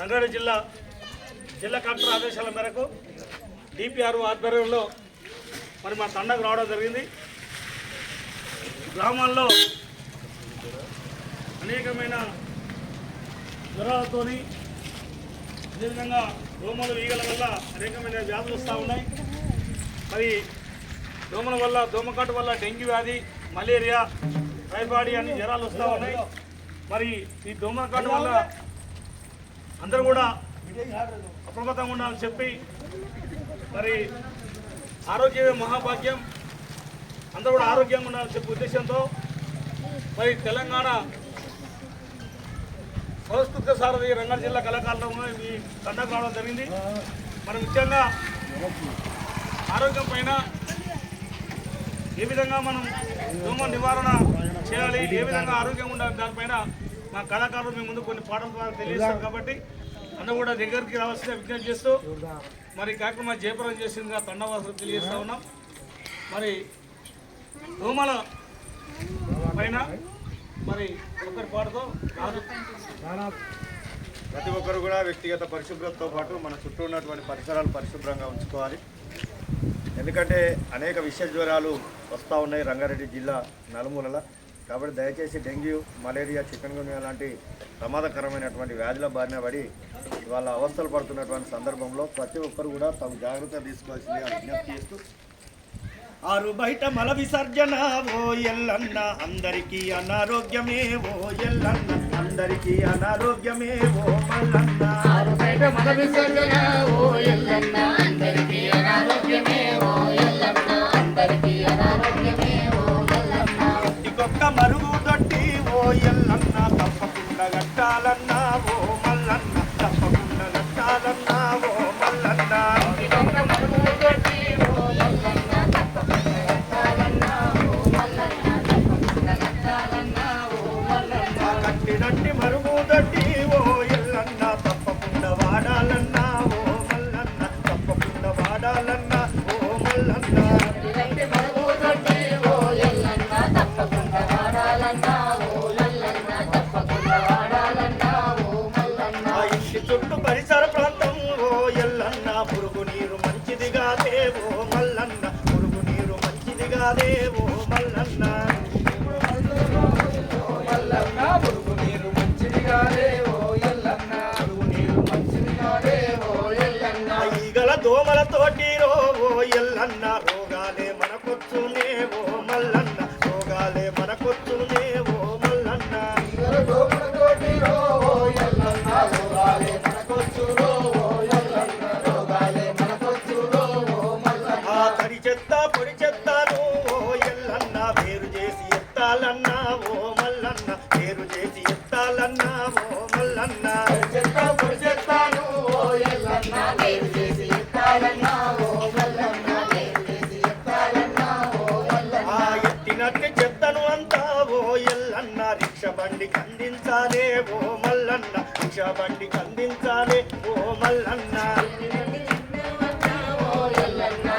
రంగారెడ్డి జిల్లా జిల్లా కలెక్టర్ ఆదేశాల మేరకు డిపిఆర్ఓ ఆధ్వర్యంలో మరి మా తండకు రావడం జరిగింది. గ్రామాల్లో అనేకమైన జ్వరాలతోని అదేవిధంగా దోమలు ఈగల వల్ల అనేకమైన వ్యాధులు వస్తూ ఉన్నాయి. మరి దోమల వల్ల దోమకాటు వల్ల డెంగ్యూ వ్యాధి మలేరియా టైఫాయిడ్ అన్ని జ్వరాలు వస్తూ ఉన్నాయి. మరి ఈ దోమకాటు వల్ల అందరూ కూడా అప్రమత్తంగా ఉండాలని చెప్పి మరి ఆరోగ్యమే మహాభాగ్యం. అందరూ కూడా ఆరోగ్యంగా ఉండాలని చెప్పే ఉద్దేశంతో మరి తెలంగాణ సంస్కృత సారథి రంగారెడ్డి జిల్లా కళాకారులు ఈ కండకు రావడం జరిగింది. మరి ముఖ్యంగా ఆరోగ్యం పైన ఏ విధంగా మనం దోమ నివారణ చేయాలి ఏ విధంగా ఆరోగ్యంగా ఉండాలి దానిపైన మా కళాకారులు మీ ముందు కొన్ని పాటల ద్వారా తెలియజేస్తారు కాబట్టి అందరూ కూడా దగ్గరికి రావాల్సిన విజ్ఞప్తి చేస్తూ మరి కార్యక్రమం జయప్రదం చేసిందిగా తండవాసులు తెలియజేస్తా ఉన్నాం. మరి దోమల పైన మరి ఒకరి పాటతో ప్రతి ఒక్కరు కూడా వ్యక్తిగత పరిశుభ్రతతో పాటు మన చుట్టూ ఉన్నటువంటి పరిసరాలు పరిశుభ్రంగా ఉంచుకోవాలి. ఎందుకంటే అనేక విష జ్వరాలు వస్తూ ఉన్నాయి రంగారెడ్డి జిల్లా నలుమూలల. కాబట్టి దయచేసి డెంగ్యూ మలేరియా చికెన్ గున్యా లాంటి ప్రమాదకరమైనటువంటి వ్యాధుల బారిన పడి వాళ్ళ అవస్థలు పడుతున్నటువంటి సందర్భంలో ప్రతి ఒక్కరు కూడా తమ జాగ్రత్త తీసుకోవాల్సిందిగా విజ్ఞప్తి చేస్తూ ఆరు బయట మల విసర్జన ఓ ఎల్లన్న అందరికీ అనారోగ్యమే ఓ ఎల్లన్న అందరికీ అనారోగ్యమే ఓ మల్లన్న. ఆరు బయట మల విసర్జన ఓ ఎల్లన్న తప్పకుండా కట్టాలన్నా ఓ మల్లన్న. ఆ కట్టినట్టి మరుగు ఓ ఎల్లన్న తప్పకుండా వాడాలన్నా ఓ మల్లన్న తప్పకుండా వాడాలన్నా ఓ మల్లన్న. ఇదంటే మరుగు కొట్టి ఓ ఎల్లన్న తప్పకుండా వాడాలన్నా. నీరు మంచిదిగా దేవో మల్లన్న. పురుగు నీరు మంచిదిగా దేవో మల్లన్న. ఎత్తాలన్నా ఓ మల్లన్న. పేరు చేసి ఎత్తాలన్నా ఓ మల్లన్న. చెత్తాను ఓ ఎల్లన్న చేసి ఎత్తాలన్నా ఓ మల్లన్న ఆ చెత్తను అంతా ఓ ఎల్లన్న. రిక్ష బండి కందించాలే ఓ మల్లన్న. రిక్ష బండి కందించాలే ఓ మల్లన్న. ఓ ఎల్లన్న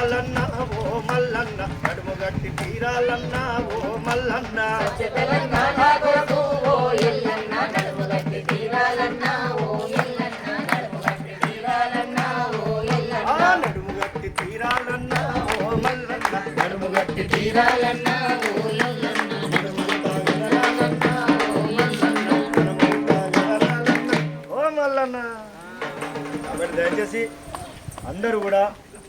తీరాలన్నా ఓ మల్లన్న నడుము గట్టి తీరాలన్నా ఓ మల్లన్న. తెలంగాణ కొరకు ఓ ఎల్లన్న నడుము గట్టి తీరాలన్నా ఓ ఎల్లన్న నడుము గట్టి తీరాలన్నా ఓ ఎల్లన్న. ఆ నడుము గట్టి తీరాలన్నా ఓ మల్లన్న. నడుము గట్టి తీరాలన్నా ఓ ఎల్లన్న. నడుము గట్టి తీరాలన్నా ఓ ఎల్లన్న ఓ మల్లన్న కాబట్టి దయచేసి అందరూ కూడా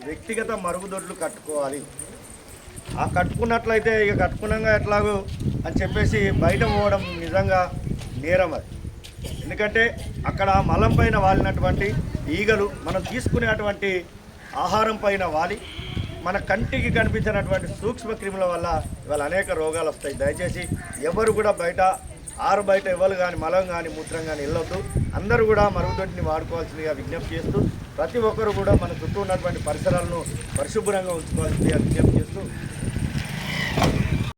వ్యక్తిగత మరుగుదొడ్లు కట్టుకోవాలి. ఆ కట్టుకున్నట్లయితే ఇక కట్టుకున్నాగా ఎట్లాగో అని చెప్పేసి బయట పోవడం నిజంగా నేరం అది. ఎందుకంటే అక్కడ మలం పైన వాలినటువంటి ఈగలు మనం తీసుకునేటువంటి ఆహారం పైన వాలి మన కంటికి కనిపించినటువంటి సూక్ష్మ క్రిముల వల్ల ఇవాళ అనేక రోగాలు వస్తాయి. దయచేసి ఎవరు కూడా బయట ఆరు బయట ఎవరు కానీ మలం కానీ మూత్రం కానీ వెళ్ళొద్దు అందరూ కూడా మరుగుదొడ్డిని వాడుకోవాల్సిందిగా విజ్ఞప్తి చేస్తూ ప్రతి ఒక్కరు కూడా మన చుట్టూ ఉన్నటువంటి పరిసరాలను పరిశుభ్రంగా ఉంచుకోవాల్సిందిగా విజ్ఞప్తి చేస్తూ